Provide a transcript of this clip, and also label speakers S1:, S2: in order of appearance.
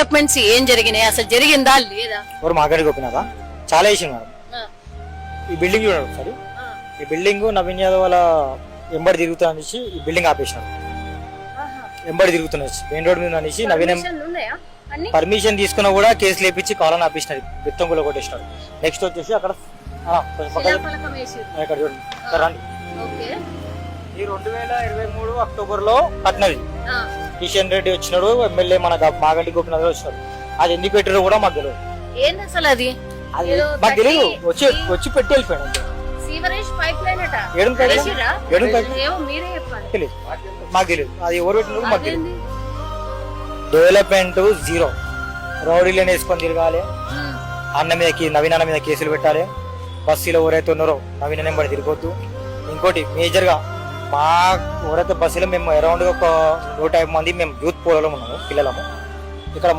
S1: Developments ఏం జరిగినాయి? అసలు జరిగిందా? లేదా?
S2: ఎవరు గోపినాథా చాలా వేసింది మేడం. ఈ బిల్డింగ్ చూడండి ఒకసారి. ఈ బిల్డింగ్ నవీన్ యాదవ్ వాళ్ళ ఎంబడి తిరుగుతా అనేసి ఈ బిల్డింగ్ ఆపేసినాడు
S1: ఆహా.
S2: ఎంబడి తిరుగుతున్నది మెయిన్ రోడ్ మీద అనేసి నవీన్ పర్మిషన్ తీసుకున్నా కూడా కేసు లేపించి కాలం ఆపేసినాడు బెత్తంగులో కొట్టేసినాడు నెక్స్ట్ వచ్చేసి అక్కడ. ఇక్కడ చూడండి. రండి. ఈ రెండు వేల ఇరవై మూడు అక్టోబర్లో కట్టినది కిషన్ రెడ్డి వచ్చినాడు ఎమ్మెల్యే మన మాగంటి గోపినాథ్ వచ్చినాడు అది ఎందుకు పెట్టారో కూడా మాకు తెలియదు
S1: ఏంది అసలు అది?
S2: అది
S1: ఏదో
S2: మాకు తెలియదు
S1: కట్టి-
S2: వచ్చి వచ్చి పెట్టి వెళ్ళిపోయాడు అంతే.
S1: సీవరేజ్ పైప్ లైన్ అట.
S2: ఏడుం పైప్ లైన్?
S1: వేసిర్రా?
S2: ఏడుం పైప్ లైన్?
S1: ఏమో మీరే చెప్పాలి.
S2: తెలియదు మాకు తెలియదు అది ఎవరు పెట్టినారో మాకు తెలియదు
S1: అదేంది?
S2: Development zero. రౌడీలను వేసుకొని తిరగాలి.
S1: ఉమ్,
S2: అన్న మీద కే- నవీన్ అన్న మీద కేసులు పెట్టాలి. బస్సులో ఎవరైతే ఉన్నారో నవీన్ పడి తిరగొద్దు. ఇంకోటి మేజర్గా మా ఊరైతే బస్సులో మేము అరౌండ్ ఒక నూట యాభై మంది మేము యూత్ పోలలో ఉన్నాము పిల్లలము. ఇక్కడ